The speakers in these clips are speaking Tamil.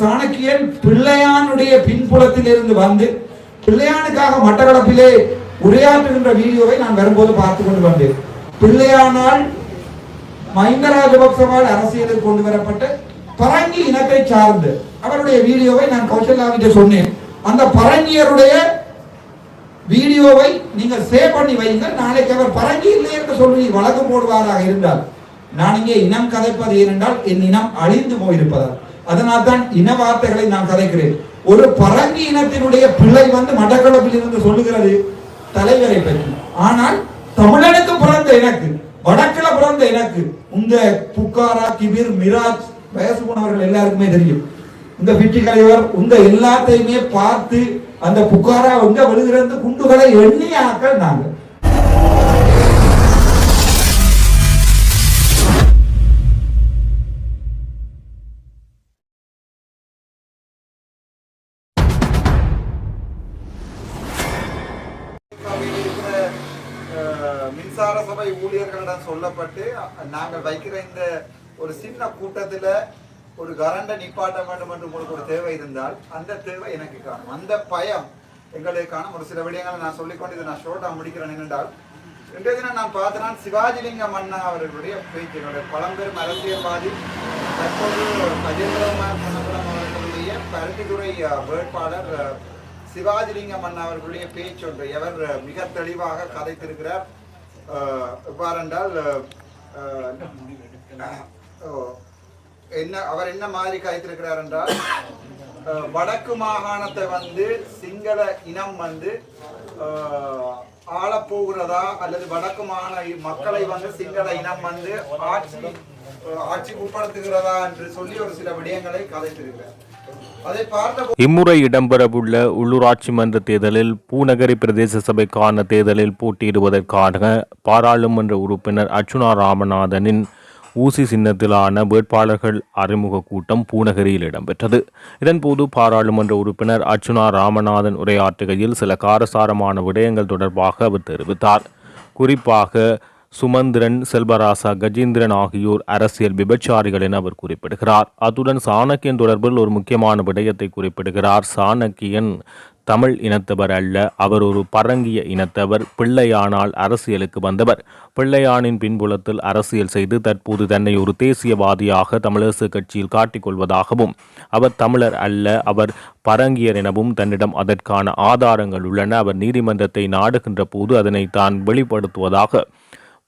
சாணக்கியன் பிள்ளையானுடைய பின்புலத்தில் இருந்து வந்து பிள்ளையானுக்காக மட்டக்களப்பிலே உரையாற்றுகின்ற வீடியோவை நான் வரும்போது பார்த்து கொண்டு வந்தேன். பிள்ளையானால் மஹிந்த ராஜபக்சவால் அரசியலில் கொண்டு வரப்பட்ட பரங்கி இனத்தை சார்ந்து அவருடைய வீடியோவை நான் கௌசல்யாவிட்ட சொன்னேன். அந்த பரங்கியருடைய வீடியோவை நீங்கள் சேவ் பண்ணி வையுங்கள். நாளைக்கு அவர் பரங்கி இல்லை என்று சொல்லி வழக்கு போடுவாராக இருந்தால் நான் இங்கே இனம் கதைப்பது ஏனென்றால் என் இனம் அழிந்து போயிருப்பதால். அதனால் தான் இன வார்த்தைகளை நான் கதைக்கிறேன். ஒரு பரங்கி இனத்தினுடைய பிள்ளை வந்து மட்டக்களப்பில் இருந்து சொல்லுகிறது தலைவரை பற்றி. ஆனால் தமிழனுக்கு பிறந்த எனக்கு வடக்கில பிறந்த எனக்கு இந்த புக்காரா கிபிர் மிராஜ் வயசு போனவர்கள் எல்லாருக்குமே தெரியும். இந்த பிச்சு கலைவர் இந்த எல்லாத்தையுமே பார்த்து அந்த புக்காரா வந்து விழுகிறது குண்டுகளை எண்ணி ஆக்கள் நாங்கள். ஊழியர்களிடம் சொல்லப்பட்டு நாங்கள் வைக்கிற இந்த ஒரு சின்ன கூட்டத்துல ஒரு கரண்ட நிப்பாட்ட வேண்டும் என்று உங்களுக்கு ஒரு தேவை இருந்தால் அந்த தேவை எனக்கு காணும். அந்த பயம் எங்களுக்கு காணும். ஒரு சில விடயங்களை நான் சொல்லிக்கொண்டு இதை நான் ஷோர்ட்டாக முடிக்கிறேன் என்றால் இன்றைய தினம் நான் பார்த்தேன் சிவாஜிலிங்கம் அண்ணா அவர்களுடைய பேச்சினுடைய என்னுடைய பழம்பெரும் அரசியல்வாதி தற்போது கஜேந்திரகுமார் பொன்னம்பலம் அவர்களுடைய பருத்தித்துறை வேட்பாளர் அஹ், சிவாஜிலிங்கம் அண்ணா அவர்களுடைய பேச்சொன்று எவர் மிக தெளிவாக கதைத்திருக்கிறார். அஹ், என்ன அவர் என்ன மாதிரி காய்த்திருக்கிறார் என்றால் வடக்கு மாகாணத்தை வந்து சிங்கள இனம் வந்து ஆளப்போகிறதா அல்லது வடக்கு மாகாண மக்களை வந்து சிங்கள இனம் வந்து ஆட்சி ஆட்சி உட்படுத்துகிறதா என்று சொல்லி ஒரு சில விடயங்களை கதைத்திருக்கிறார். இம்முறை இடம்பெறவுள்ள உள்ளூராட்சி மன்ற தேர்தலில் பூநகரி பிரதேச சபைக்கான தேர்தலில் போட்டியிடுவதற்காக பாராளுமன்ற உறுப்பினர் அர்ச்சுனா ராமநாதனின் ஊசி சின்னத்திலான வேட்பாளர்கள் அறிமுக கூட்டம் பூநகரியில் இடம்பெற்றது. இதன்போது பாராளுமன்ற உறுப்பினர் அர்ச்சுனா ராமநாதன் உரையாற்றுகையில் சில காரசாரமான விடயங்கள் தொடர்பாக அவர் தெரிவித்தார். குறிப்பாக சுமந்திரன் செல்வராசா கஜேந்திரன் ஆகியோர் அரசியல் விபச்சாரிகள் என அவர் குறிப்பிடுகிறார். அத்துடன் சாணக்கியன் தொடர்பில் ஒரு முக்கியமான விடயத்தை குறிப்பிடுகிறார். சாணக்கியன் தமிழ் இனத்தவர் அல்ல அவர் ஒரு பரங்கிய இனத்தவர் பிள்ளையானால் அரசியலுக்கு வந்தவர். பிள்ளையானின் பின்புலத்தில் அரசியல் செய்து தற்போது தன்னை ஒரு தேசியவாதியாக தமிழரசு கட்சியில் காட்டிக்கொள்வதாகவும் அவர் தமிழர் அல்ல அவர் பரங்கியர் எனவும் தன்னிடம் அதற்கான ஆதாரங்கள் உள்ளன. அவர் நீதிமன்றத்தை நாடுகின்ற போது அதனை தான் வெளிப்படுத்துவதாக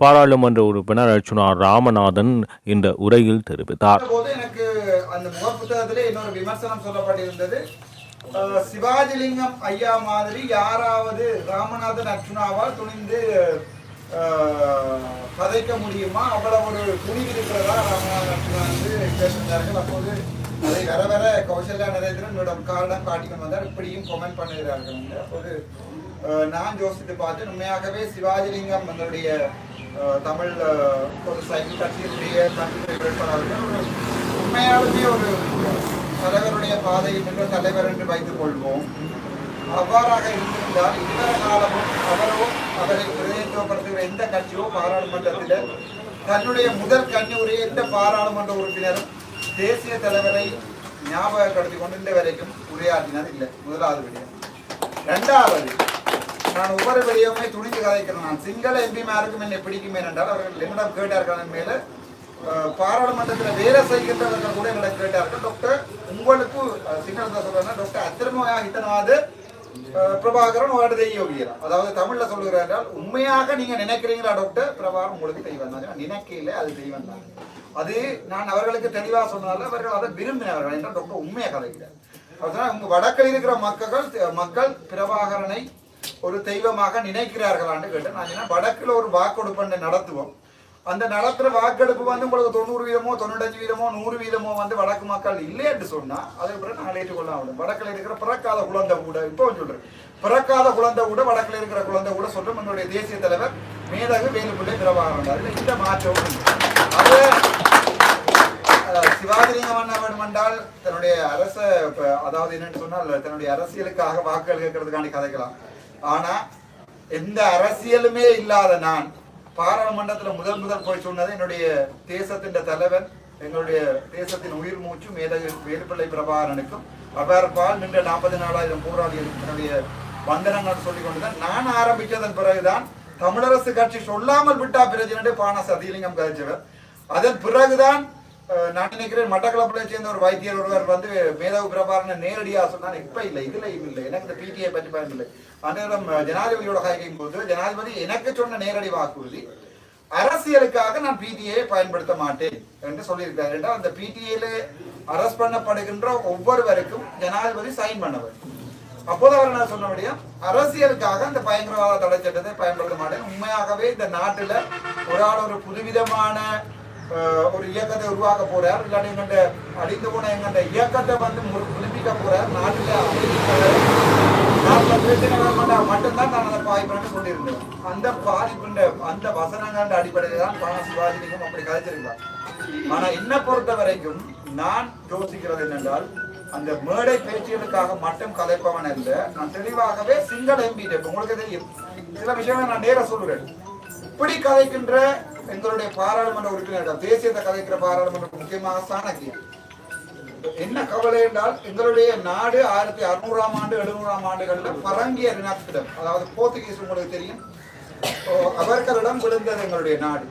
பாராளுமன்ற உறுப்பினர் அர்ச்சுனா ராமநாதன் இந்த உரையில் தெரிவித்தார். எனக்கு அந்த முகப்புத்தகத்திலே இன்னொரு விமர்சனம் சொல்லப்பட்டிருந்தது. சிவாஜிலிங்கம் ஐயா மாதிரி யாராவது ராமநாதன் அர்ச்சுனாவால் துணிந்து பதைக்க முடியுமா? அவ்வளவு ஒரு துணிவு இருக்கிறதா ராமநாதன் அர்ச்சுனா வந்து கேட்டிருந்தார்கள். அப்போது அதை வர வர கௌசல்யா நரேந்திரன் என்னோட காரணம் காட்டிக்கொண்டு வந்தார். இப்படியும் கமெண்ட் பண்ணுகிறார்கள் அப்போது நான் யோசித்து பார்த்து உண்மையாகவே சிவாஜிலிங்கம் அதனுடைய தமிழ் ஒரு சைக்கிள் கட்சியினுடைய தனித்துறை வேட்பாளர்கள் உண்மையாலுமே ஒரு தலைவருடைய பாதையில் நின்ற தலைவர் என்று வைத்துக் கொள்வோம். அவ்வாறாக இருந்திருந்தால் இவ்வர காலமும் அவரோ அவரை பிரதிநிதித்துவப்படுத்துகிற எந்த கட்சியோ பாராளுமன்றத்தில் தன்னுடைய முதல் கண்ணூரையை எந்த பாராளுமன்ற உறுப்பினரும் தேசிய தலைவரை ஞாபகப்படுத்தி கொண்டு இந்த வரைக்கும் உரையாற்றினது இல்லை முதலாவது விடயம். ரெண்டாவது நான் ஒவ்வொரு வெளியுமே துணிந்து கதைக்கிறேன் நான். சிங்கள எம்பிமாருக்கும் என்னை பிடிக்குமே என்றால் அவர்கள் என்னிடம் கேட்டார்கள் மேல. பாராளுமன்றத்தில் வேலை செய்கின்றவர்கள் கூட என்னிடம் கேட்டார்கள். டாக்டர் உங்களுக்கு அஹ், சிங்களத்தை சொல்றேன்னா டாக்டர் அத்திரமோயா இத்தனாவது பிரபாகரன் உங்களோட தெய்வீரா அதாவது தமிழ்ல சொல்லுகிறார் என்றால் உண்மையாக நீங்க நினைக்கிறீங்களா டாக்டர்? பிரபாகரன் உங்களுக்கு தெய்வம் தான். நான் நினைக்கல அது தெய்வம் தான். அது நான் அவர்களுக்கு தெளிவாக சொன்னால அவர்கள் அதை விரும்பினவர்கள் என்றால் டாக்டர் உண்மையை கதைக்கிறார் அதனால் உங்க வடக்கில் இருக்கிற மக்கள் மக்கள் பிரபாகரனை ஒரு தெய்வமாக நினைக்கிறார்களான்னு கேட்டு நான் ஏன்னா வடக்குல ஒரு வாக்கெடுப்பு நடத்துவோம். அந்த நடத்துற வாக்கெடுப்பு வந்து உங்களுக்கு தொண்ணூறு வீதமோ தொண்ணூத்தஞ்சு வீதமோ நூறு வீதமோ வந்து வடக்கு மக்கள் இல்லைன்னு சொன்னா அதுக்கு பிறகு நாங்கள் ஏற்றுக்கொள்ள ஆகணும் வடக்கில் இருக்கிற பிறக்காத குழந்தை கூட இப்போ சொல்றேன். பிறக்காத குழந்தை கூட வடக்கில் இருக்கிற குழந்தை கூட சொல்றோம் என்னுடைய தேசிய தலைவர் மேதகு வேலுப்பிள்ளை பிரபாகரன் அதில் இந்த மாற்றமும் அது அஹ், அண்ணாவிடம் என்றால் தன்னுடைய அரச அதாவது என்னன்னு சொன்னால் தன்னுடைய அரசியலுக்காக வாக்குகள் கேட்கறதுக்காண்டி கதைக்கலாம். ஆனா எந்த அரசியலுமே இல்லாத நான் பாராளுமன்றத்துல முதல் முதல் போய் சொன்னது என்னுடைய தேசத்தின் தலைவன் எங்களுடைய தேசத்தின் உயிர் மூச்சும் மேதகு வேலுப்பிள்ளை பிரபாகரனுக்கும். அபாரப்பால் நின்ற நாற்பது நாலாயிரம் போராளிகளுக்கும் என்னுடைய வந்தனங்கள் சொல்லிக் கொண்டுதான் நான் ஆரம்பித்ததன் பிறகுதான் தமிழரசு கட்சி சொல்லாமல் விட்டா பிரச்சனை பான சதிலிங்கம் கதைச்சவர் அதன் பிறகுதான் நான் நினைக்கிறேன் மட்டக்களப்பிலை சேர்ந்த ஒரு வைத்தியர் ஒருவர் வந்து மேதாவு பிரபாகரனை நேரடியாக சொன்னார். இப்ப இல்லை இதில் இல்லை. எனக்கு இந்த பிடிஐ பற்றி பயன் இல்லை. அந்நேரம் ஜனாதிபதியோட கைகையும் போது ஜனாதிபதி எனக்கு சொன்ன நேரடி வாக்குறுதி அரசியலுக்காக நான் பிடிஐ பயன்படுத்த மாட்டேன் என்று சொல்லியிருக்காரு என்றால் அந்த பிடிஐல அரஸ்ட் பண்ணப்படுகின்ற ஒவ்வொருவருக்கும் ஜனாதிபதி சைன் பண்ணவர். அப்போது அவர் என்ன சொன்னபடியா அரசியலுக்காக அந்த பயங்கரவாத தடை சட்டத்தை பயன்படுத்த மாட்டேன். உண்மையாகவே இந்த நாட்டுல ஒரு ஆள் ஒரு புதுவிதமான ஒரு இயக்கத்தை உருவாக்க போறார். இல்லாட்டி எங்கள்ட அழிந்து போன எங்கள்ட இயக்கத்தை வந்து மு- புதுப்பிக்க போறார். நாட்டில் அமைதிக்காக நாட்டுல பிரச்சனை மட்டும்தான் நான் அதை பாதிப்பேன்னு சொல்லியிருந்தேன் அந்த பாதிப்புன்ற அந்த வசனங்கள் அடிப்படையில் தான் பண சிவாஜிலிங்கம் அப்படி கதைச்சிருக்கார் ஆனா என்னை பொறுத்த வரைக்கும் நான் யோசிக்கிறது என்னென்றால் அந்த மேடை பேச்சுகளுக்காக மட்டும் கலைப்பவன் அல்ல. நான் தெளிவாகவே சிங்கள எம்பி உங்களுக்கு தெரியும். சில விஷயங்களை நான் நேர சொல்றேன். இப்படி கதைக்கின்ற எங்களுடைய பாராளுமன்ற உறுப்பினர்கள் தேசியத்தை கதைக்கிற பாராளுமன்ற முக்கியமாக சாணக்கியம் என்ன கவலை என்றால் எங்களுடைய நாடு ஆயிரத்தி அறுநூறாம் ஆண்டு எழுநூறாம் ஆண்டுகள்ல பரங்கிய இனத்திடம் அதாவது போர்த்துகீஸ் உங்களுக்கு தெரியும் ஓ, அவர்களிடம் விழுந்தது எங்களுடைய நாடு.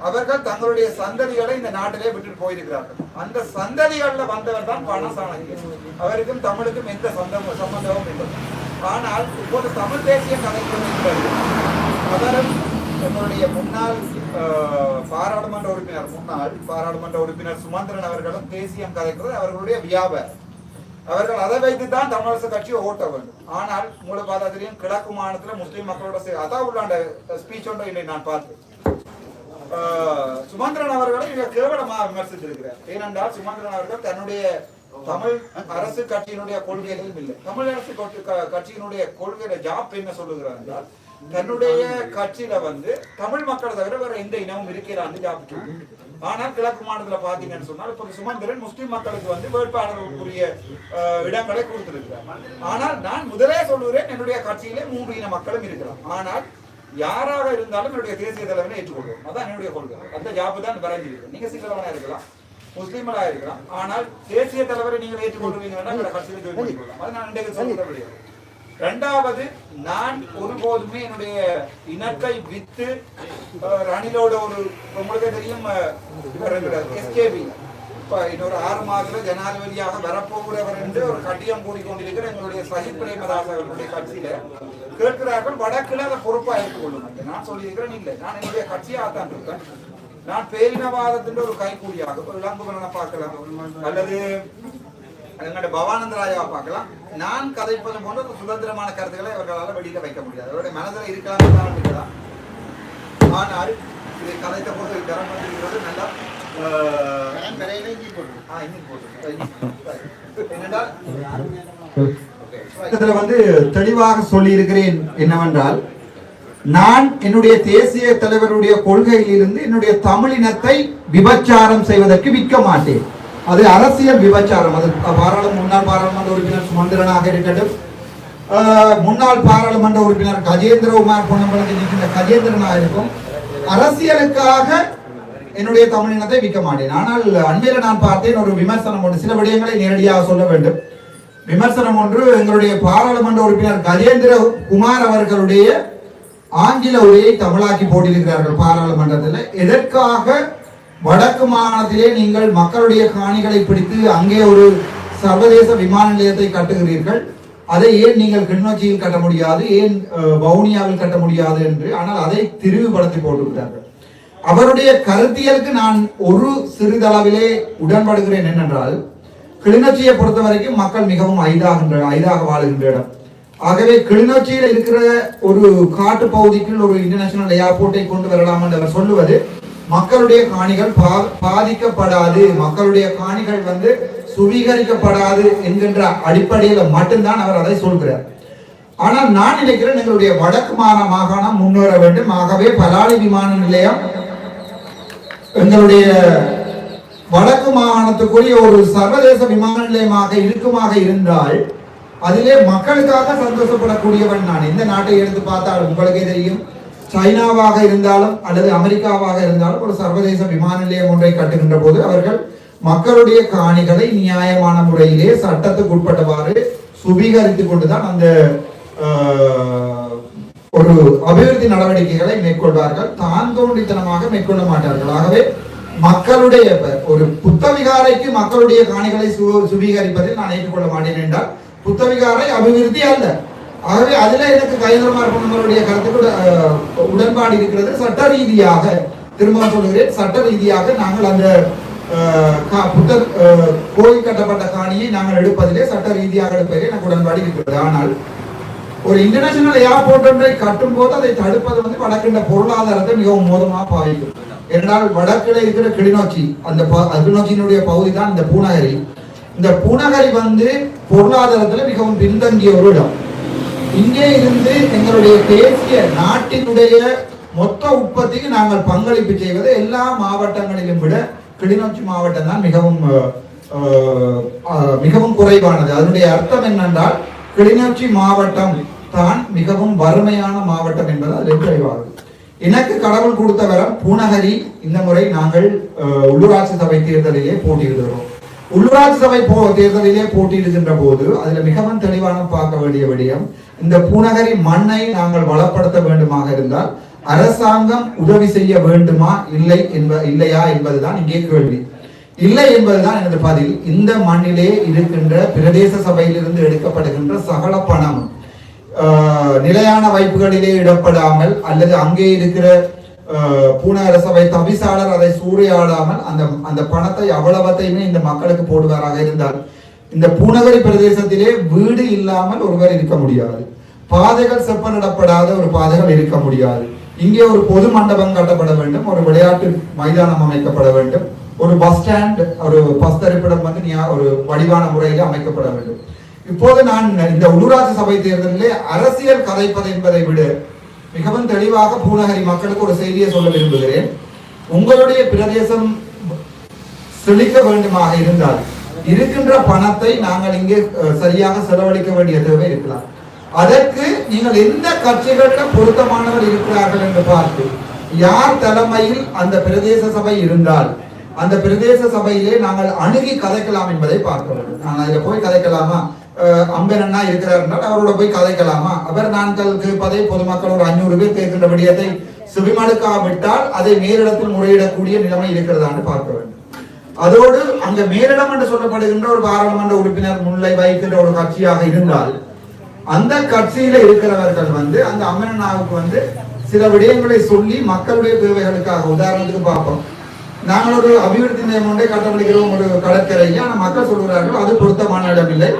அவர்கள் தங்களுடைய சந்ததிகளை இந்த நாட்டிலே விட்டுட்டு போயிருக்கிறார்கள். அந்த சந்ததிகள்ல வந்தவர் தான் பணசாணக்கியர் அவருக்கும் தமிழுக்கும் எந்த சொந்தம் சம்பந்தமும் இல்லை. ஆனால் இப்போது தமிழ் தேசிய கலைஞர் அவரும் எங்களுடைய முன்னாள் பாராளுமன்ற உறுப்பினர் முன்னாள் பாராளுமன்ற உறுப்பினர் சுமந்திரன் அவர்களும் தேசியம் கதைக்கிறது அவர்களுடைய வியாபாரம் அவர்கள் அதை வைத்து தான் தமிழரசு கட்சியை ஓட்ட வேண்டும். ஆனால் மூல கிழக்கு மாநிலத்தில் முஸ்லீம் மக்களோட அதான் உள்ளாண்ட ஸ்பீச் ஒன்றை இன்னைக்கு நான் பார்த்தேன். சுமந்திரன் அவர்களை மிக கேவலமாக விமர்சித்திருக்கிறார். ஏனென்றால் சுமந்திரன் அவர்கள் தன்னுடைய தமிழ் அரசு கட்சியினுடைய கொள்கைகளும் இல்லை. தமிழ் அரசு கட்சியினுடைய கொள்கையில ஜாப் என்ன சொல்லுகிறார் என்றால் தன்னுடைய கட்சியில வந்து தமிழ் மக்களை தவிர வேற எந்த இனமும் இருக்கிறான்னு ஜாப் ஆனால் கிழக்கு மாநிலத்துல பாத்தீங்கன்னு சொன்னால் இப்ப சுமந்திரன் முஸ்லிம் மக்களுக்கு வந்து வேட்பாளர்களுக்குரிய இடங்களை கொடுத்திருக்கிறார். ஆனால் நான் முதலே சொல்லுகிறேன் என்னுடைய கட்சியிலே மூன்று இன மக்களும் இருக்கிறார். ஆனால் யாராக இருந்தாலும் என்னுடைய தேசிய தலைவனை ஏற்றுக்கொள்வோம். அதான் என்னுடைய கொள்கை. அந்த ஜாப்பு தான் வரைஞ்சிருக்கு நீங்க சிங்களவனா இருக்கலாம் முஸ்லீம்களா இருக்கலாம். ஆனால் தேசிய தலைவரை நீங்கள் ஏற்றுக்கொள்வீங்கன்னா உங்களோட அது நான் இன்றைக்கு சொல்ற முடியாது ரெண்டாவது நான் ஒருபோதுமே என்னுடைய இனத்தை வித்து ரணிலோட ஒரு உங்களுக்கு தெரியும் எஸ்கேபி இப்ப இன்னொரு ஆறு மாதத்துல ஜனாதிபதியாக வரப்போகிறவர் என்று ஒரு கட்டியம் கூறிக்கொண்டிருக்கிற எங்களுடைய சஜித் பிரேமதாஸ் அவர்களுடைய கட்சியில கேட்கிறார்கள் வடக்குல அதை பொறுப்பா ஏற்றுக்கொள்ளும். நான் சொல்லியிருக்கிறேன் இல்லை. நான் என்னுடைய கட்சியாகத்தான் இருக்கேன். நான் பேரினவாதத்தின் ஒரு கைகூலியாக ஒரு இளம்புகனை பார்க்கலாம். அல்லது எங்களுடைய பவானந்த ராஜாவை பார்க்கலாம். நான் கதைப்பது போன்ற சுதந்திரமான கருத்துக்களை அவர்களால் வெளியில வைக்க முடியாது. அவருடைய மனதில் இருக்கலாம் இருக்கலாம் ஆனால் இதை கதைத்த போது கரம் வந்திருக்கிறது நல்லா வந்து தெளிவாக சொல்லி இருக்கிறேன் என்னவென்றால் நான் என்னுடைய தேசிய தலைவருடைய கொள்கையில் இருந்து என்னுடைய தமிழினத்தை விபச்சாரம் செய்வதற்கு விற்க மாட்டேன். அது அரசியல் விபச்சாரம். அது பாராளுமன்ற முன்னாள் பாராளுமன்ற உறுப்பினர் சுமந்திரனாக இருக்கட்டும். முன்னாள் பாராளுமன்ற உறுப்பினர் கஜேந்திரகுமார் பொன்னம்பலத்தில் இருக்கின்ற கஜேந்திரனாக இருக்கும் அரசியலுக்காக என்னுடைய தமிழினத்தை விற்க மாட்டேன். ஆனால் அண்மையில் நான் பார்த்தேன் ஒரு விமர்சனம் ஒன்று. சில விடயங்களை நேரடியாக சொல்ல வேண்டும். விமர்சனம் ஒன்று எங்களுடைய பாராளுமன்ற உறுப்பினர் கஜேந்திர குமார் அவர்களுடைய ஆங்கில உரையை தமிழாக்கி போட்டிருக்கிறார்கள் பாராளுமன்றத்தில். எதற்காக வடக்கு மாகாணத்திலே நீங்கள் மக்களுடைய காணிகளை பிடித்து அங்கே ஒரு சர்வதேச விமான நிலையத்தை கட்டுகிறீர்கள். அதை ஏன் நீங்கள் கிளிநொச்சியில் கட்ட முடியாது? ஏன் வவுனியாவில் கட்ட முடியாது என்று? ஆனால் அதை திரிவுபடுத்தி போட்டுவிட்டார்கள். அவருடைய கருத்தியலுக்கு நான் ஒரு சிறிதளவிலே உடன்படுகிறேன் என்னென்றால் கிளிநொச்சியை பொறுத்த வரைக்கும் மக்கள் மிகவும் ஐதாகின்ற ஐதாக வாழுகின்ற இடம். ஆகவே கிளிநொச்சியில் இருக்கிற ஒரு காட்டு பகுதிக்குள் ஒரு இன்டர்நேஷனல் ஏர்போர்ட்டை கொண்டு வரலாம் என்று அவர் சொல்லுவது மக்களுடைய காணிகள் பா- பாதிக்கப்படாது. மக்களுடைய காணிகள் வந்து சுவீகரிக்கப்படாது என்கின்ற அடிப்படையில் மட்டும்தான் அவர் அதை சொல்கிறார். ஆனால் நான் நினைக்கிறேன் எங்களுடைய வடக்கு மாகாண மாகாணம் முன்னேற வேண்டும். ஆகவே பலாலி விமான நிலையம் எங்களுடைய வடக்கு மாகாணத்துக்குரிய ஒரு சர்வதேச விமான நிலையமாக இருக்குமாக இருந்தால் அதிலே மக்களுக்காக சந்தோஷப்படக்கூடியவன் நான். எந்த நாட்டை எடுத்து பார்த்தால் உங்களுக்கே தெரியும். சைனாவாக இருந்தாலும் அல்லது அமெரிக்காவாக இருந்தாலும் ஒரு சர்வதேச விமான நிலையம் ஒன்றை கட்டுகின்ற போது அவர்கள் மக்களுடைய காணிகளை நியாயமான முறையிலே சட்டத்துக்கு உட்பட்டவாறு சுபீகரித்துக் கொண்டுதான் அந்த ஒரு அபிவிருத்தி நடவடிக்கைகளை மேற்கொள்வார்கள். தான் தோன்றித்தனமாக மேற்கொள்ள மாட்டார்கள். ஆகவே மக்களுடைய ஒரு புத்தவிகாரைக்கு மக்களுடைய காணிகளை சு- சுவீகரிப்பதில் நான் ஏற்றுக்கொள்ள மாட்டேன் என்றால் புத்தவிகாரை அபிவிருத்தி அல்ல. ஆகவே அதுல எனக்கு கைதரமார் பொன்னவருடைய கருத்துக்கு அஹ், உடன்பாடு இருக்கிறது. சட்ட ரீதியாக திரும்ப சொல்கிறேன் சட்ட ரீதியாக நாங்கள் அந்த அஹ், புத்தர் கோயில் கட்டப்பட்ட காணியை நாங்கள் எடுப்பதிலே சட்ட ரீதியாக எடுப்பதிலே எனக்கு உடன்பாடு இருக்கிறது. ஆனால் ஒரு இன்டர்நேஷனல் ஏர்போர்ட் ஒன்றை கட்டும் போது அதை தடுப்பது வந்து வடக்கின்ற பொருளாதாரத்தை மிகவும் மோதமாக பாதிக்கும். என்றால் வடக்கில் இருக்கிற கிளிநொச்சி அந்த ப- கிளிநொச்சியினுடைய பகுதி தான் இந்த பூநகரி. இந்த பூநகரி வந்து பொருளாதாரத்துல மிகவும் பின்தங்கிய ஒரு இடம். இங்கே இருந்து எங்களுடைய தேசிய நாட்டினுடைய மொத்த உற்பத்திக்கு நாங்கள் பங்களிப்பு செய்வது எல்லா மாவட்டங்களிலும் விட கிளிநொச்சி மாவட்டம் தான் மிகவும் மிகவும் குறைவானது. அதனுடைய அர்த்தம் என்னென்றால் கிளிநொச்சி மாவட்டம் தான் மிகவும் வறுமையான மாவட்டம் என்பது அதில் தெளிவாகும் எனக்கு கடவுள் கொடுத்த வரம் பூநகரி இந்த முறை நாங்கள் உள்ளூராட்சி சபை தேர்தலிலே போட்டியிடுகிறோம். உள்ளூராட்சி சபை போ தேர்தலிலே போட்டியிடுகின்ற போது அதில் மிகவும் தெளிவான பார்க்க வேண்டிய விடயம் இந்த பூநகரி மண்ணை நாங்கள் வளப்படுத்த வேண்டுமாக இருந்தால் அரசாங்கம் உதவி செய்ய வேண்டுமா இல்லை என்ப இல்லையா என்பதுதான் இங்கே கேள்வி. இல்லை என்பதுதான் எனது பதில். இந்த மண்ணிலே இருக்கின்ற பிரதேச சபையிலிருந்து எடுக்கப்படுகின்ற சகல பணம் நிலையான வைப்புகளிலே இடப்படாமல் அல்லது அங்கே இருக்கிற பூனை அரச வைத்த தவிசாளர் அதை சூறையாடாமல் அந்த அந்த பணத்தை அவ்வளவத்தையுமே இந்த மக்களுக்கு போடுவாராக இருந்தார் இந்த பூநகரி பிரதேசத்திலே வீடு இல்லாமல் ஒருவர் இருக்க முடியாது. பாதைகள் செப்பனிடப்படாத ஒரு பாதைகள் இருக்க முடியாது. இங்கே ஒரு பொது மண்டபம் கட்டப்பட வேண்டும் ஒரு விளையாட்டு மைதானம் அமைக்கப்பட வேண்டும் ஒரு பஸ் ஸ்டாண்ட் ஒரு பஸ் தரிப்பிடம் வந்து ஒரு வடிவான முறையில் அமைக்கப்பட வேண்டும். இப்போது நான் இந்த உள்ளூராட்சி சபை தேர்தலிலே அரசியல் கதைப்பது என்பதை விட மிகவும் தெளிவாக பூநகரி மக்களுக்கு ஒரு செய்தியை சொல்ல விரும்புகிறேன். உங்களுடைய பிரதேசம் செழிக்க வேண்டுமாக இருந்தால் இருக்கின்ற பணத்தை நாங்கள் இங்கே சரியாக செலவழிக்க வேண்டிய தேவை இருக்கலாம். அதற்கு நீங்கள் எந்த கட்சிகளில் பொருத்தமானவர் இருக்கிறார்கள் என்று பார்த்து யார் தலைமையில் அந்த பிரதேச சபை இருந்தால் அந்த பிரதேச சபையிலே நாங்கள் அணுகி கதைக்கலாம் என்பதை பார்க்க வேண்டும். நான் அதில் போய் கதைக்கலாமா? அஹ், அம்பன் இருக்கிறார் அவரோட போய் கதைக்கலாமா? அவர் நாங்கள் கேட்பதை பொதுமக்கள் ஒரு அஞ்சூறு பேர் கேட்கின்ற விடயத்தை செவிமடுக்காவிட்டால் அதை மேலிடத்தில் முறையிடக்கூடிய நிலைமை இருக்கிறதான்னு பார்க்க வேண்டும். அதோடு அங்க மேலிடம் என்று சொல்லப்படுகின்ற ஒரு பாராளுமன்ற உறுப்பினர் முல்லை வைக்கின்ற ஒரு கட்சியாக இருந்தால் அந்த கட்சியில இருக்கிறவர்கள் வந்து அந்த அம்மனாவுக்கு வந்து சில விடயங்களை சொல்லி மக்களுடைய தேவைகளுக்காக உதாரணத்துக்கு பார்ப்போம். நாங்கள் ஒரு அபிவிருத்தி நிலையம் ஒன்றை கட்டப்படுகிறோம் ஒரு கடற்கரையை. ஆனா மக்கள் சொல்கிறார்கள் அது பொருத்தமான இடம் இல்லை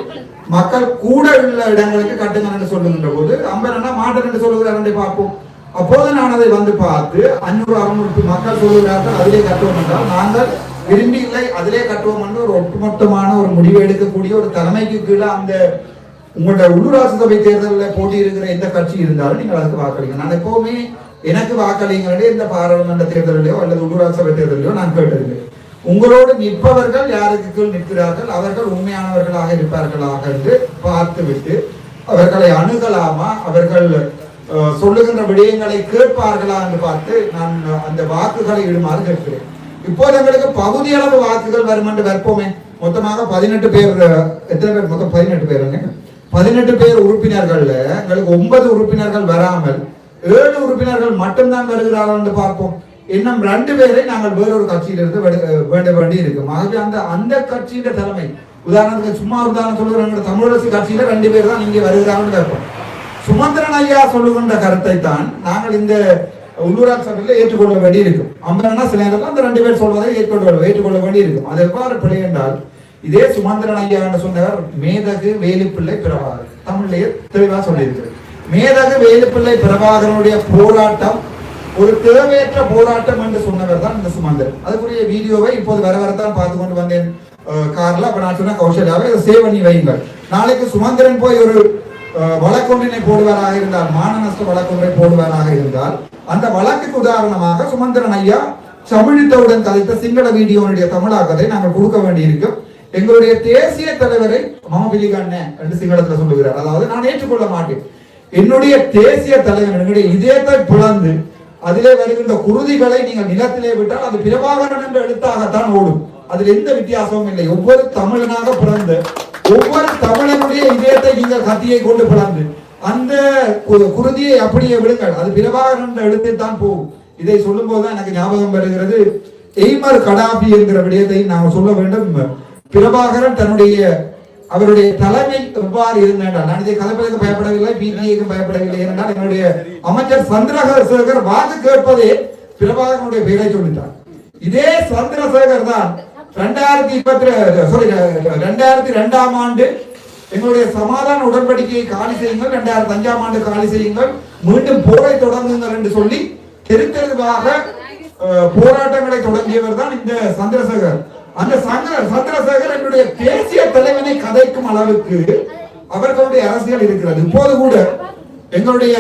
மக்கள் கூட உள்ள இடங்களுக்கு கட்டுங்க என்று சொல்லுகின்ற போது அம்பரன்னா மாட்டன் என்று சொல்லுகிறார் என்று பார்ப்போம். அப்போது நான் அதை வந்து பார்த்து அஞ்சூறு அறுநூறு மக்கள் சொல்லுகிறார்கள் அதிலே கட்டுவோம் என்றால் நாங்கள் விரும்பி இல்லை அதிலே கட்டுவோம் என்று ஒரு ஒட்டுமொத்தமான ஒரு முடிவு எடுக்கக்கூடிய ஒரு தலைமைக்கு கீழே அந்த உங்களோட உள்ளூராட்சி சபை தேர்தலில் போட்டி இருக்கிற எந்த கட்சி இருந்தாலும் நீங்கள் அதுக்கு வாக்களிங்க. நான் எப்பவுமே எனக்கு வாக்களிங்களே இந்த பாராளுமன்ற தேர்தலிலோ அல்லது உள்ளூராட்சி சபை தேர்தலிலோ நான் கேட்டிருக்கேன் உங்களோடு நிற்பவர்கள் யாருக்கு கீழ் நிற்கிறார்கள்? அவர்கள் உண்மையானவர்களாக இருப்பார்களாக என்று பார்த்து விட்டு அவர்களை அணுகலாமா? அவர்கள் சொல்லுகின்ற விடயங்களை கேட்பார்களா என்று பார்த்து நான் அந்த வாக்குகளை இடுமாறு கேட்கிறேன். இப்போது எங்களுக்கு பகுதி அளவு வாக்குகள் வரும் என்று வைப்போமே. மொத்தமாக பதினெட்டு பேர் எத்தனை பேர்? மொத்தம் பதினெட்டு பேருங்க பதினெட்டு பேர் உறுப்பினர்கள்ல எங்களுக்கு ஒன்பது உறுப்பினர்கள் வராமல் ஏழு உறுப்பினர்கள் மட்டும்தான் வருகிறார்கள் என்று பார்ப்போம். இன்னும் ரெண்டு பேரை நாங்கள் வேறொரு கட்சியிலிருந்து வேண்ட வேண்டி இருக்கும் ஆகவே அந்த அந்த கட்சியின் தலைமை. உதாரணத்துக்கு சும்மா உதாரணம் சொல்லுகிற தமிழரசு கட்சியில ரெண்டு பேர் தான் இங்கே வருகிறாங்கன்னு கேட்போம். சுமந்திரன் ஐயா சொல்லுகின்ற கருத்தை தான் நாங்கள் இந்த உள்ளூராட்சி சபையில் ஏற்றுக்கொள்ள வேண்டி இருக்கும் அம்பரனா சில நேரத்தில் அந்த ரெண்டு பேர் சொல்வதை ஏற்றுக்கொள்ள ஏற்றுக்கொள்ள வேண்டி இருக்கும் அது எவ்வாறு பிழை என்றால் இதே சுமந்திரன் ஐயா என்று சொன்னவர் மேதகு வேலுப்பிள்ளை பிரபாகர். தமிழ்லயே தெளிவாக சொல்லியிருக்கிறது மேதகு வேலுப்பிள்ளை பிரபாகரனுடைய போராட்டம் ஒரு தேவையற்ற போராட்டம் என்று சொன்னவர் தான் இந்த சுமந்திரன் அதுக்குரிய வீடியோவை இப்போது வர வரத்தான் பார்த்து கொண்டு வந்தேன் கார்ல. அப்ப நான் சொன்ன கௌசல்யாவை சேவ் பண்ணி வையுங்கள். நாளைக்கு சுமந்திரன் போய் ஒரு அஹ், வழக்கொன்றினை போடுவாராக இருந்தால் மான நஷ்ட வழக்கொன்றை போடுவாராக இருந்தால் அந்த வழக்குக்கு உதாரணமாக சுமந்திரன் ஐயா தமிழித்தவுடன் கதைத்த சிங்கள வீடியோனுடைய தமிழாக்கத்தை நாங்கள் கொடுக்க வேண்டியிருக்கும். எங்களுடைய தேசிய தலைவரை மமபிலிகண்ண என்று சிங்களத்துல சொல்லுகிறார். அதாவது நான் ஏற்றுக்கொள்ள மாட்டேன். என்னுடைய தேசிய தலைவர் என்னுடைய இதயத்தை பிளந்து அதிலே வருகின்ற குருதிகளை நீங்கள் நிலத்திலே விட்டால் அது பிரபாகரன் என்ற எழுத்தாகத்தான் ஓடும். அதில் எந்த வித்தியாசமும் இல்லை. ஒவ்வொரு தமிழனாக பிறந்த ஒவ்வொரு தமிழனுடைய இதயத்தை நீங்கள் கத்தியை கொண்டு பிறந்து அந்த குருதியை அப்படியே விடுங்கள். அது பிரபாகரன் என்ற எழுத்தில் தான் போகும். இதை சொல்லும் போதுதான் எனக்கு ஞாபகம் வருகிறது. எய்மர் கடாபி என்கிற விடயத்தை நாங்கள் சொல்ல வேண்டும். பிரபாகரன் தன்னுடைய அவருடைய தலைமை எவ்வாறு இருந்தால் நான் இதை கலப்பதற்கு பயப்படவில்லை பிபிஏக்கு பயப்படவில்லை என்றால் என்னுடைய அமைச்சர் சந்திரசேகர் வாக்கு கேட்பதே பிரபாகரனுடைய பெயரை சொல்லிட்டார். இதே சந்திரசேகர் தான் ரெண்டாயிரத்தி இருபத்தி சாரி ரெண்டாயிரத்தி ரெண்டாம் ஆண்டு எங்களுடைய சமாதான உடன்படிக்கையை காலி செய்யுங்கள் ரெண்டாயிரத்தி அஞ்சாம் ஆண்டு காலி செய்யுங்கள் மீண்டும் போரை தொடங்குங்கள் என்று சொல்லி தெரு தெருவாக போராட்டங்களை தொடங்கியவர் தான் இந்த சந்திரசேகர். அந்த சந்திர சந்திரசேகர் என்னுடைய தேசிய தலைவனை கதைக்கும் அளவுக்கு அவர்களுடைய அரசியல் இருக்கிறது. இப்போது கூட எங்களுடைய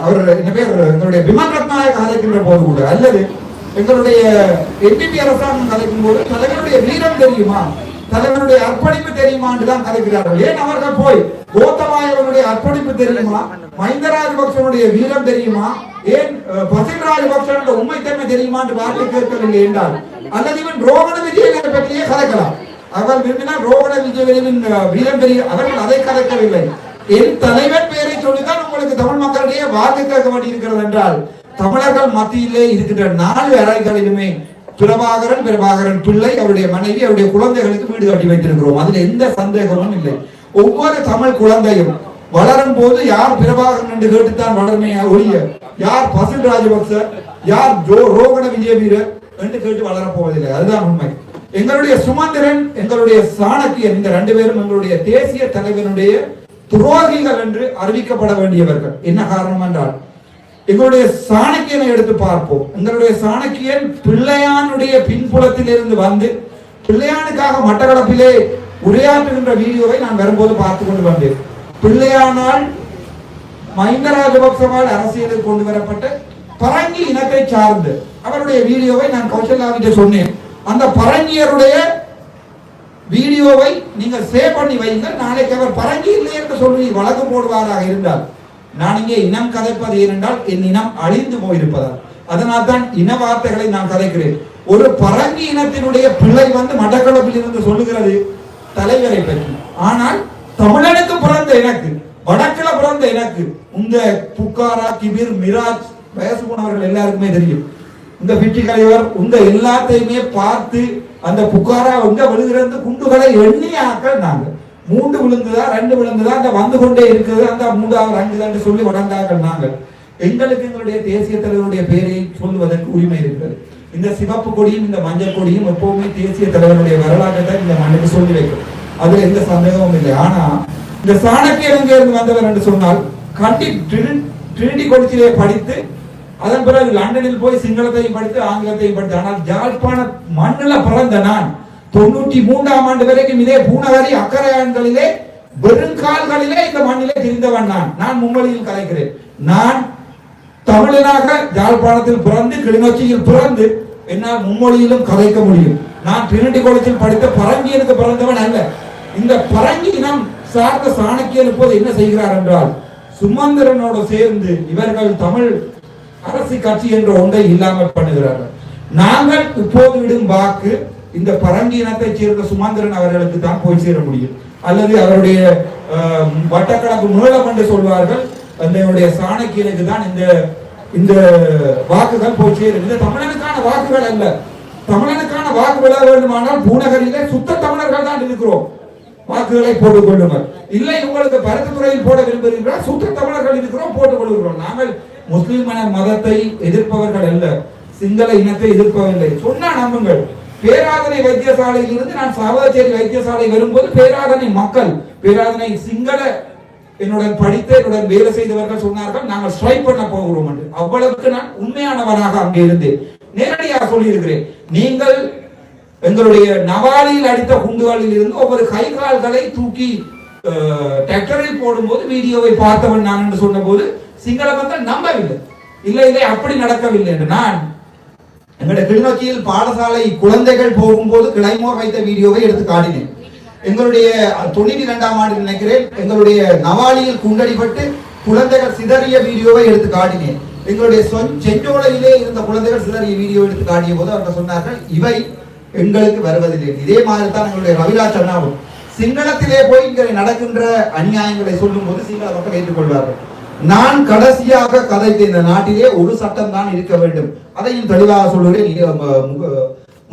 அவர் என்ன பேர்? எங்களுடைய விமல் ரத்நாயக கதைக்கின்ற போது கூட அல்லது எங்களுடைய எம்பிபி அரசாங்கம் கதைக்கும் போது தலைவருடைய வீரம் தெரியுமா? தலைவருடைய அர்ப்பணிப்பு தெரியுமா தான் கதைக்கிறார்கள். ஏன் அவர்கள் போய் கோத்தமாயவனுடைய அர்ப்பணிப்பு தெரியுமா? மஹிந்த ராஜபக்சனுடைய வீரம் தெரியுமா? ஏன் அஹ், பசில் ராஜபக்சனுடைய உண்மைத்தன்மை தெரியுமா என்று வார்த்தை கேட்கவில்லை என்றால் அல்லது இவன் ரோகண விஜயனை பற்றியே கதைக்கலாம். அவர் விரும்பினால் ரோகண விஜயனின் வீரம் பெரிய அவர்கள் அதை கதைக்கவில்லை. என் தலைவர் பெயரை சொல்லிதான் உங்களுக்கு தமிழ் மக்களிடையே வாக்கு கேட்க வேண்டியிருக்கிறது என்றால் தமிழர்கள் மத்தியிலே இருக்கின்ற நாலு அறைகளிலுமே பிரபாகரன் பிரபாகரன் பிள்ளை அவருடைய மனைவி அவருடைய குழந்தைகளுக்கு வீடு கட்டி வைத்திருக்கிறோம். அதுல எந்த சந்தேகமும் இல்லை. ஒவ்வொரு தமிழ் குழந்தையும் வளரும் போது யார் பிரபாகரன் என்று கேட்டுத்தான் வளருமே ஒழிய யார் பசுல் ராஜபக்ச யார் ஜோ ரோகண விஜய வீரர் என்று கேட்டு வளரப்போவதில்லை அதுதான் உண்மை. எங்களுடைய சுமந்திரன் எங்களுடைய சாணக்கியன் இந்த ரெண்டு பேரும் எங்களுடைய தேசிய தலைவனுடைய துரோகிகள் என்று அறிவிக்கப்பட வேண்டியவர்கள். என்ன காரணம் என்றால் எங்களுடைய சாணக்கியனை எடுத்து பார்ப்போம். எங்களுடைய சாணக்கியன் பிள்ளையானுடைய பின்புலத்தில் இருந்து வந்து பிள்ளையானுக்காக மட்டக்களப்பிலே உரையாற்றுகின்ற வீடியோவை நான் வரும்போது பார்த்து கொண்டு வந்தேன். பிள்ளையானால் மஹிந்த ராஜபக்சவால் அரசியலில் கொண்டு வரப்பட்ட பரங்கி இனத்தை சார்ந்து. அவருடைய வீடியோவை நான் கௌசல்யாவிட்ட சொன்னேன். அந்த பரங்கியருடைய வீடியோவை நீங்கள் சேவ் பண்ணி வையுங்கள். நாளைக்கு அவர் பரங்கி இல்லை என்று சொல்லி வழக்கு போடுவாராக இருந்தால் நான் இங்கே இனம் கதைப்பது ஏனென்றால் என் இனம் அழிந்து போயிருப்பதால். அதனால் தான் இன வார்த்தைகளை நான் கதைக்கிறேன். ஒரு பரங்கி இனத்தினுடைய பிள்ளை வந்து மட்டக்களப்பில் இருந்து சொல்லுகிறது தலைவரை பற்றி. ஆனால் தமிழனுக்கு பிறந்த எனக்கு வடக்குல பிறந்த எனக்கு இந்த புக்காரா கிபிர் மிராஜ் வயசு போனவர்கள் எல்லாருக்குமே தெரியும். இந்த பிட்டி கலைவர் இந்த எல்லாத்தையுமே பார்த்து அந்த புகாரா உங்க விழுகிறது குண்டுகளை எண்ணி ஆக்கள் நாங்க. மூன்று விழுந்துதா ரெண்டு விழுந்துதா அந்த வந்து கொண்டே இருக்குது. அந்த மூன்றாவது அஞ்சுதான் சொல்லி வளர்ந்தார்கள் நாங்கள். எங்களுக்கு எங்களுடைய தேசிய தலைவருடைய பெயரை சொல்லுவதற்கு உரிமை இருக்கிறது. இந்த சிவப்பு கொடியும் இந்த மஞ்சள் கொடியும் எப்பவுமே தேசிய தலைவருடைய வரலாற்றை தான் இந்த மண்ணுக்கு சொல்லி வைக்கும். அதுல எந்த சந்தேகமும் இல்லை. ஆனா இந்த சாணக்கியர் எங்கே இருந்து வந்தவர் என்று சொன்னால் கண்டி திருடி கொடிச்சிலே படித்து அதன் பிறகு லண்டனில் போய் சிங்களத்தையும் படித்து ஆங்கிலத்தையும் படித்து ஆனால் யாழ்ப்பாண மண்ணுல பிறந்த நான் தொண்ணூற்றி மூன்றாம் ஆண்டு வரைக்கும் இதே பூனகரி அக்கரையான்களிலே வெறுங்கால்களிலே இந்த மண்ணிலே திரிந்தவன் நான். நான் மும்மொழியில் கலைக்கிறேன். நான் தமிழனாக யாழ்ப்பாணத்தில் பிறந்து கிளிநொச்சியில் பிறந்து என்னால் மும்மொழியிலும் கலைக்க முடியும். நான் டிரினிட்டி காலேஜில் படித்த பரங்கியனுக்கு பிறந்தவன் அல்ல. இந்த பரங்கி இனம் சார்ந்த சாணக்கியன் இப்போது என்ன செய்கிறார் என்றால் சுமந்திரனோடு சேர்ந்து இவர்கள் தமிழ் அரசு கட்சி என்ற ஒன்றை இல்லாமல் பண்ணுகிறார்கள். நாங்கள் இப்போது விடும் வாக்கு இந்த பரங்கி இனத்தைச் சேர்ந்த சுமந்திரன் அவர்களுக்கு தான் போய் சேர முடியும். அல்லது அவருடைய வட்டக்கணக்கு மூலம் என்று சொல்வார்கள் என்னுடைய சாணக்கியனுக்கு தான் இந்த இந்த வாக்குகள் போய் சேரும். இந்த தமிழனுக்கான வாக்குகள் அல்ல. தமிழனுக்கான வாக்கு விழா வேண்டுமானால் பூநகரிலே சுத்த தமிழர்கள் தான் இருக்கிறோம். வாக்குகளை போட்டுக் கொள்ளுங்கள். இல்லை உங்களுக்கு பருத்தத்துறையில் போட விரும்புகிறீர்களா? சுத்த தமிழர்கள் இருக்கிறோம் போட்டுக் கொள்கிறோம் நாங்கள் முஸ்லிம் மதத்தை எதிர்ப்பவர்கள் அல்ல சிங்கள இனத்தை எதிர்ப்பவில்லை சொன்னா நம்புங்கள். பேராதனை வைத்தியசாலையில் இருந்து நான் சாவகச்சேரி வைத்தியசாலை வரும்போது பேராதனை மக்கள் பேராதனை சிங்கள என்னுடன் படித்து என்னுடன் வேலை செய்தவர்கள் சொன்னார்கள் நாங்கள் ஸ்ட்ரைக் பண்ண போகிறோம் என்று. அவ்வளவுக்கு நான் உண்மையானவனாக அங்கே இருந்தேன். நேரடியாக சொல்லியிருக்கிறேன் நீங்கள் எங்களுடைய நவாலியில் அடித்த குண்டுகளில் இருந்து ஒவ்வொரு கை கால்களை தூக்கி டிராக்டரில் போடும்போது வீடியோவை பார்த்தவன் நான் என்று சொன்னபோது சிங்கள மக்கள் நம்பவில்லை. இல்லை இல்லை அப்படி நடக்கவில்லை என்று நான் எங்களுடைய கிளிநொச்சியில் பாடசாலை குழந்தைகள் போகும்போது கிளைமோர் வைத்த வீடியோவை எடுத்து காட்டினேன். எங்களுடைய தொண்ணூற்றி இரண்டாம் ஆண்டு நினைக்கிறேன் எங்களுடைய நவாலியில் குண்டடிப்பட்டு குழந்தைகள் சிதறிய வீடியோவை எடுத்து காட்டினேன். எங்களுடைய செஞ்சோலையிலே இருந்த குழந்தைகள் சிதறிய வீடியோ எடுத்து காட்டிய போது அவர்கள் சொன்னார்கள் இவை எங்களுக்கு வருவதில்லை. இதே மாதிரி தான் எங்களுடைய ரவிலா அண்ணாவும் சிங்களத்திலே போய் இங்கே நடக்கின்ற அநியாயங்களை சொல்லும் போது சிங்கள மக்கள் ஏற்றுக்கொள்வார்கள். நான் கடைசியாக கதைத்த இந்த நாட்டிலே ஒரு சட்டம் தான் இருக்க வேண்டும். அதையும் தெளிவாக சொல்கிறேன் இது,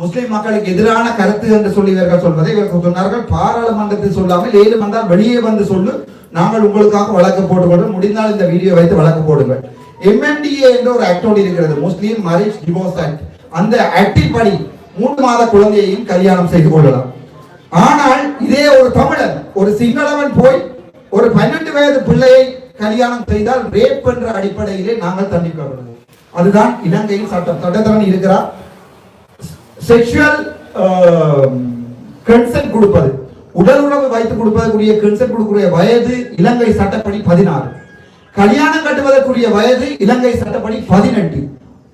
முஸ்லிம் மக்களுக்கு எதிரான கருத்து என்று சொல்லி இவர்கள் சொல்வதை இவர்கள் சொன்னார்கள். பாராளுமன்றத்தில் சொல்லாமல் ஏழு வந்தால் வெளியே வந்து சொல்லு. நாங்கள் உங்களுக்காக வழக்கு போட்டுக்கொள்வோம் முடிந்தால் இந்த வீடியோ வைத்து வழக்கு போடுங்கள். எம்என்டிஏ என்ற ஒரு ஆக்டோடு இருக்கிறது. முஸ்லீம் மேரேஜ் டிவோர்ஸ் ஆக்ட் அந்த ஆக்டின் படி மூன்று மாத குழந்தையையும் கல்யாணம் செய்து கொள்ளலாம். ஆனால் இதே ஒரு தமிழன் ஒரு சிங்களவன் போய் ஒரு பன்னெண்டு வயது பிள்ளையை கல்யாணம் செய்தால் ரேப் என்ற அடிப்படையிலே நாங்கள் தண்டிக்கப்படுவோம். அதுதான் இலங்கையின் சட்டம். சட்டத்தரன் இருக்கிறார். செக்ஷுவல் கன்சென்ட் கொடுப்பது. உடல் உணவு வைத்து கொடுப்பதற்குரிய கன்சென்ட் கொடுக்கக்கூடிய வயது இலங்கை சட்டப்படி பதினாறு. கல்யாணம் கட்டுவதற்குரிய வயது இலங்கை சட்டப்படி பதினெட்டு.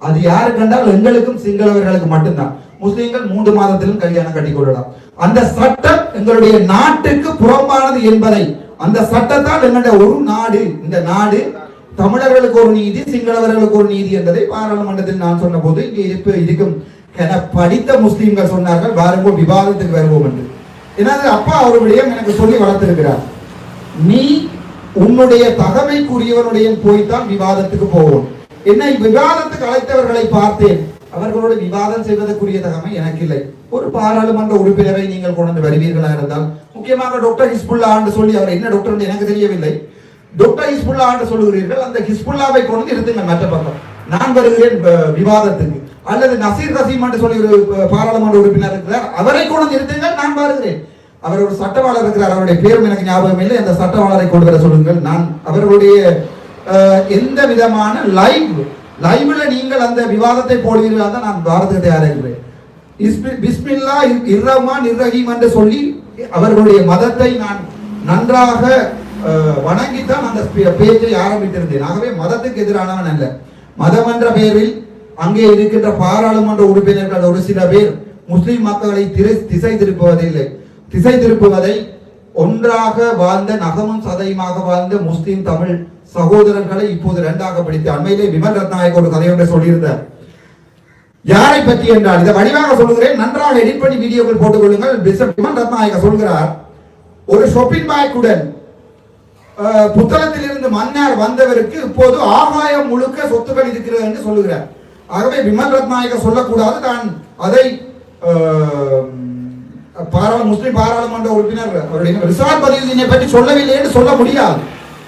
அது யாரு கண்டால் எங்களுக்கும் சிங்களவர்களுக்கு மட்டும்தான். முஸ்லீம்கள் மூன்று மாதத்திலும் கல்யாணம் கட்டிக் கொள்ளலாம் அந்த சட்டம் எங்களுடைய நாட்டுக்கு புறம்பானது என்பதை அந்த சட்டத்தால் எங்களுடைய ஒரு நாடு இந்த நாடு தமிழர்களுக்கு ஒரு நீதி சிங்களவர்களுக்கு ஒரு நீதி என்பதை பாராளுமன்றத்தில் நான் சொன்ன போது இங்கே இருப்பு இருக்கும் என படித்த முஸ்லீம்கள் சொன்னார்கள் வாருங்கள் விவாதத்துக்கு வருவோம் என்று. எனது அப்பா அவருடைய எனக்கு சொல்லி வளர்த்திருக்கிறார். நீ உன்னுடைய தகமைக்குரியவனுடைய போய்த்தான் விவாதத்துக்கு போவோம். என்னை விவாதத்துக்கு அழைத்தவர்களை பார்த்தேன். அவர்களோடு விவாதம் செய்வதற்குரிய தகமை எனக்கு இல்லை ஒரு பாராளுமன்ற உறுப்பினரை நீங்கள் கொண்டு வந்து வருவீர்களா இருந்தால் முக்கியமாக டாக்டர் ஹிஸ்புல்லா ஆண்டு சொல்லி அவர் என்ன டாக்டர் என்று எனக்கு தெரியவில்லை. டாக்டர் ஹிஸ்புல்லா என்று சொல்லுகிறீர்கள் அந்த ஹிஸ்புல்லாவை கொண்டு வந்து மற்ற பக்கம். நான் வருகிறேன் விவாதத்துக்கு. அல்லது நசீர் ரசீம் என்று சொல்லி ஒரு பாராளுமன்ற உறுப்பினர் இருக்கிறார் அவரை கொண்டு வந்து நான் வருகிறேன். அவர் ஒரு சட்டவாளர் இருக்கிறார் அவருடைய பேரும் எனக்கு ஞாபகம் இல்லை அந்த சட்டவாளரை கொண்டு வர சொல்லுங்கள். நான் அவர்களுடைய எந்த விதமான லைவ் லைவில் நீங்கள் அந்த விவாதத்தை போடுவீர்கள் தான் நான் பாரதத்தை தயாரிக்கிறேன். பிஸ்மில்லா இர்- இர்ரஹ்மான் இர்ரஹீம் என்று சொல்லி அவர்களுடைய மதத்தை நான் நன்றாக வணங்கித்தான் அந்த பேச்சை ஆரம்பித்திருந்தேன். ஆகவே மதத்துக்கு எதிரானவன் அல்ல. மதம் என்ற பெயரில் அங்கே இருக்கின்ற பாராளுமன்ற உறுப்பினர்கள் ஒரு சில பேர் முஸ்லிம் மக்களை திரை திசை திருப்புவதில்லை திசை திருப்புவதை ஒன்றாக வாழ்ந்த நகமும் சதையுமாக வாழ்ந்த முஸ்லிம் தமிழ் சகோதரர்களை இப்போது இரண்டாக பிடித்து அண்மையிலே விமல் ரத்நாயக் ஒரு கதை ஒன்றை சொல்லியிருந்தார். யாரை பற்றி என்றால் இதை வடிவாக சொல்லுகிறேன் நன்றாக எடிட் பண்ணி வீடியோக்கள் போட்டுக் கொள்ளுங்கள். பிஷப் விமல் ரத்நாயக சொல்கிறார் ஒரு ஷொப்பிங் பேக்குடன் புத்தளத்திலிருந்து மன்னார் வந்தவருக்கு இப்போது ஆகாயம் முழுக்க சொத்துக்கள் இருக்கிறது என்று சொல்லுகிறார். ஆகவே விமல் ரத்நாயக சொல்லக்கூடாது நான் அதை அஹ், பாராள முஸ்லிம் பாராளுமன்ற உறுப்பினர் அவருடைய ரிசார்ட் பதிவு பற்றி சொல்லவில்லை என்று சொல்ல முடியாது.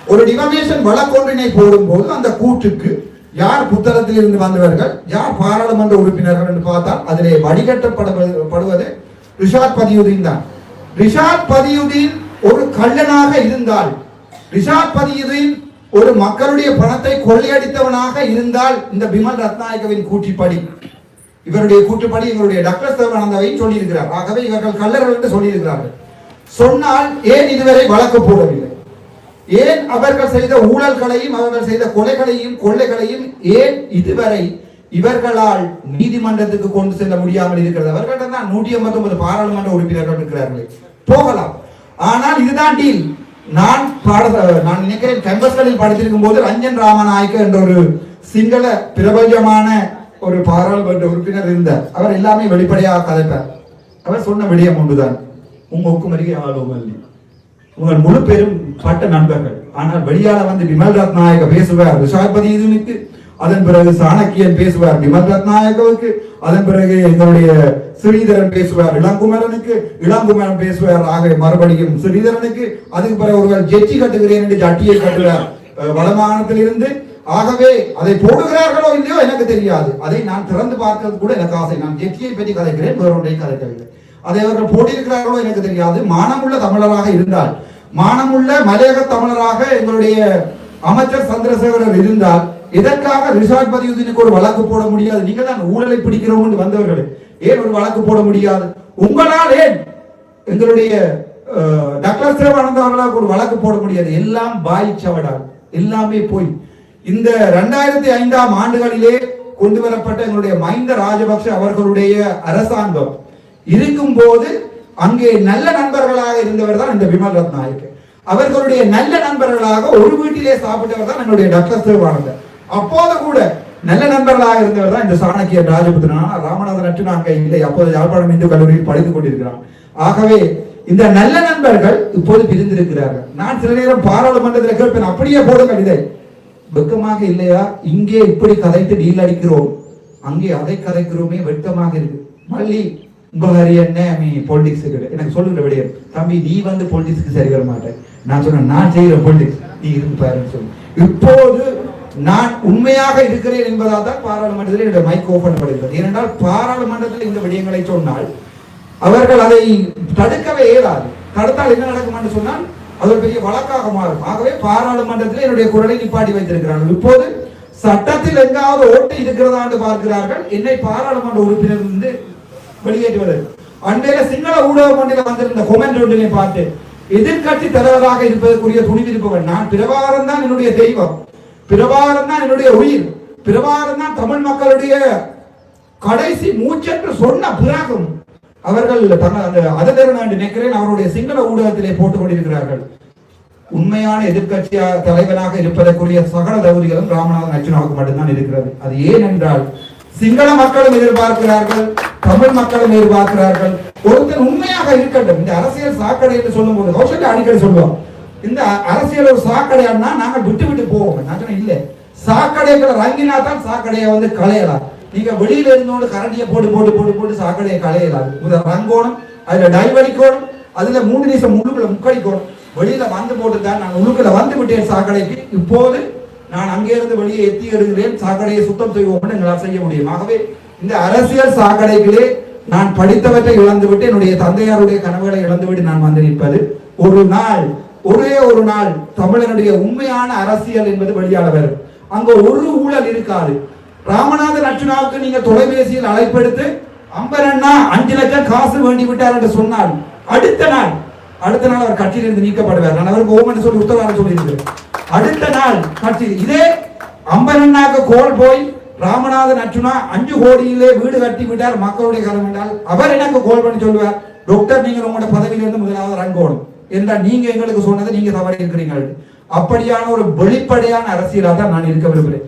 ஒரு டிவமேஷன் வழக்கொன்றினை போடும்போது அந்த கூற்றுக்கு யார் புத்தகத்தில் இருந்து வந்தவர்கள் யார் பாராளுமன்ற உறுப்பினர்கள் என்று பார்த்தால் அதிலே வடிகட்டப்படுவது ரிஷாத் பதியுதீன் தான். ரிஷாத் பதியுதீன் ஒரு கள்ளனாக இருந்தால் ரிஷாத் பதியுதீன் ஒரு மக்களுடைய பணத்தை கொள்ளையடித்தவனாக இருந்தால் இந்த பிமல் ரத்நாயகவின் கூட்டிப்படி இவருடைய கூட்டுப்படி இவருடைய டாக்டர் தேவானந்தாவையும் சொல்லியிருக்கிறார். ஆகவே இவர்கள் கல்லர்கள் என்று சொல்லியிருக்கிறார்கள். சொன்னால் ஏன் இதுவரை வழக்கு போடவில்லை? ஏன் அவர்கள் செய்த ஊழல்களையும் அவர்கள் செய்த கொலைகளையும் கொள்ளைகளையும் ஏன் இதுவரை இவர்களால் நீதிமன்றத்துக்கு கொண்டு செல்ல முடியாமல் இருக்கிறது? அவர்கள்ட்ட தான் நூற்றி ஐம்பத்தி ஒன்பது பாராளுமன்ற உறுப்பினர்கள் இருக்கிறார்களே. போகலாம். ஆனால் இதுதான் டீல் நான் பாட நான் நினைக்கிறேன் கேம்பஸ்களில் படித்திருக்கும் போது ரஞ்சன் ராமநாயக்க என்ற ஒரு சிங்கள பிரபஞ்சமான ஒரு பாராளுமன்ற உறுப்பினர் இருந்தார். அவர் எல்லாமே வெளிப்படையாக கதைப்பார். அவர் சொன்ன விடயம் ஒன்றுதான். உங்க ஒக்குமருகே ஆளுமல்லி உங்கள் முழு பேரும் பட்ட நண்பர்கள். ஆனால் வெளியால வந்து விமல் ரத்நாயக பேசுவார் விஷாபதி இதுனுக்கு அதன் பிறகு சாணக்கியன் பேசுவார் விமல் ரத்நாயகவுக்கு அதன் பிறகு எங்களுடைய ஸ்ரீதரன் பேசுவார் இளங்குமரனுக்கு இளங்குமரன் பேசுவார். ஆக மறுபடியும் ஸ்ரீதரனுக்கு அதுக்கு பிறகு ஒருவர் ஜெட்ஜி கட்டுகிறேன் என்று ஜட்டியை கட்டுவார். அஹ், ஆகவே அதை போடுகிறார்களோ இல்லையோ எனக்கு தெரியாது. அதை நான் திறந்து பார்க்கிறது கூட எனக்கு ஆசை. நான் ஜெட்ஜியை பற்றி கதைக்கிறேன் வேறொன்றையும் கதைக்கவில்லை. அதை அவர்கள் போட்டியிருக்கிறார்களோ எனக்கு தெரியாது. மானமுள்ள தமிழராக இருந்தால் மானமுள்ள மலையக தமிழராக எங்களுடைய அமைச்சர் சந்திரசேகரர் இருந்தால் இதற்காக ரிஷாட் பதியுதீனுக்கு ஒரு வழக்கு போட முடியாது. நீங்கள் தான் ஊழலை பிடிக்கிறோம் வந்தவர்கள். ஏன் ஒரு வழக்கு போட முடியாது? உங்களால் ஏன் எங்களுடைய டாக்டர் அவர்களால் ஒரு வழக்கு போட முடியாது? எல்லாம் பாய் சவடால். எல்லாமே போய். இந்த ரெண்டாயிரத்தி ஐந்தாம் ஆண்டுகளிலே கொண்டு வரப்பட்ட எங்களுடைய மஹிந்த ராஜபக்ஷ அவர்களுடைய அரசாங்கம் இருக்கும்போது அங்கே நல்ல நண்பர்களாக இருந்தவர் தான் இந்த விமல் ரத்நாயக்கு அவர்களுடைய நல்ல நண்பர்களாக ஒரு வீட்டிலே சாப்பிட்டவர் தான் நம்முடைய டாக்டர் சிவானந்தர் அப்போது கூட நல்ல நண்பர்களாக இருந்தவர் தான் இந்த சாணக்கிய ராஜபுத்திரன் ராமநாதன் அற்று நாங்கள் இல்லை அப்போது யாழ்ப்பாணம் இந்து கல்லூரியில் படித்துக் கொண்டிருக்கிறான். ஆகவே இந்த நல்ல நண்பர்கள் இப்போது பிரிந்திருக்கிறார்கள். நான் சில நேரம் பாராளுமன்றத்தில் கேட்பேன் அப்படியே போடுங்கள் இதை வெட்கமாக இல்லையா? இங்கே இப்படி கதைத்து டீல் அடிக்கிறோம் அங்கே அதை கதைக்கிறோமே வெட்கமாக இருக்கு. மல்லி உபகாரி என்ன? நீ பொலிட்டிக்ஸுக்கு எனக்கு சொல்லுங்க விடையம் தம்பி நீ வந்து பொலிட்டிக்ஸுக்கு சரி வர மாட்டேன் நான் சொன்னேன் நான் செய்கிற பொலிட்டிக்ஸ் நீ இருந்து பாருன்னு சொல்லு. இப்போது நான் உண்மையாக இருக்கிறேன் என்பதால் தான் பாராளுமன்றத்தில் என்னுடைய மைக் ஓபன் பண்ணப்படுகிறது ஏனென்றால் பாராளுமன்றத்தில் இந்த விடயங்களை சொன்னால் அவர்கள் அதை தடுக்கவே இயலாது. தடுத்தால் என்ன நடக்கும் என்று சொன்னால் அது ஒரு பெரிய வழக்காக மாறும். ஆகவே பாராளுமன்றத்தில் என்னுடைய குரலை நிப்பாட்டி வைத்திருக்கிறார்கள். இப்போது சட்டத்தில் எங்காவது ஓட்டு இருக்கிறதா என்று பார்க்கிறார்கள். என்னை பாராளுமன்ற உறுப்பினர் வந்து வெளியேற்றுவது அண்மையில சிங்கள ஊடகம் ஒன்றில் வந்திருந்த கொமெண்ட் ஒன்றினை பார்த்து எதிர்கட்சி தலைவராக இருப்பதற்குரிய துணிவிருப்பவன் நான். பிரபாகரன் தான் என்னுடைய தெய்வம். பிரபாகரன் தான் என்னுடைய உயிர். பிரபாகரன் தான் தமிழ் மக்களுடைய கடைசி மூச்சென்று சொன்ன பிறகும் அவர்கள் தங்க அந்த நினைக்கிறேன் அவருடைய சிங்கள ஊடகத்திலே போட்டுக் கொண்டிருக்கிறார்கள். உண்மையான எதிர்கட்சி தலைவராக இருப்பதற்குரிய சகல தகுதிகளும் ராமநாதன் அர்ஜுனாவுக்கு மட்டும்தான் இருக்கிறது. அது ஏன் என்றால் சிங்கள மக்களும் எதிர்பார்க்கிறார்கள். தமிழ் மக்களை எதிர்பார்க்கிறார்கள் ஒருத்தன் உண்மையாக இருக்கட்டும். இந்த அரசியல் சாக்கடை என்று சொல்லும் போது கௌசல்யா அடிக்கடி சொல்லுவோம் இந்த அரசியல் ஒரு சாக்கடையான்னா நாங்க விட்டு விட்டு போவோம். நான் சொன்னேன் இல்ல. சாக்கடைகளை ரங்கினா தான் சாக்கடையை வந்து களையலாம். நீங்க வெளியில இருந்தோடு கரண்டியை போட்டு போட்டு போட்டு போட்டு சாக்கடையை களையலாம். முதல் ரங்கோணம் அதுல டைவடிக்கோணும் அதுல மூணு நிமிஷம் உள்ளுக்குள்ள முக்கடிக்கோணும். வெளியில வந்து போட்டு தான் நான் உள்ளுக்குள்ள வந்து விட்டேன் சாக்கடைக்கு. இப்போது நான் அங்கே இருந்து வெளியே எத்தி எடுக்கிறேன். சாக்கடையை சுத்தம் செய்வோம் எங்களால் செய்ய முடியும். ஆகவே இந்த அரசியல் சாக்கடைகளே நான் படித்தவற்றை இழந்துவிட்டு என்னுடைய தந்தையாருடைய கனவுகளை இழந்துவிட்டு நான் வந்து நிற்பது. ஒரு நாள் ஒரே ஒரு நாள் தமிழனுடைய உண்மையான அரசியல் என்பது வெளியால வரும் அங்க ஒரு ஊழல் இருக்காது. ராமநாதன் அர்ச்சுனாவுக்கு நீங்க தொலைபேசியில் அழைப்பெடுத்து அம்பரண்ணா அஞ்சு லட்சம் காசு வேண்டி விட்டார் என்று சொன்னால் அடுத்த நாள் அடுத்த நாள் அவர் கட்சியிலிருந்து நீக்கப்படுவார். நான் அவருக்கு ஓமன் சொல்லி உத்தரவாதம் சொல்லியிருக்கிறேன். அடுத்த நாள் கட்சி இதே அம்பரண்ணாக்கு கோல் போய் ராமநாதன் அர்ஜுனா அஞ்சு கோடியிலே வீடு கட்டி விட்டார் மக்களுடைய காலம் என்றால் அவர் எனக்கு கோல் பண்ணி சொல்லுவார்? டாக்டர் நீங்கள் உங்களோட பதவியிலிருந்து முதலாவது ரங்கோணும் என்றால் நீங்க எங்களுக்கு சொன்னதை நீங்க தவறி இருக்கிறீங்க அப்படியான ஒரு வெளிப்படையான அரசியலாக தான் நான் இருக்க விரும்புகிறேன்.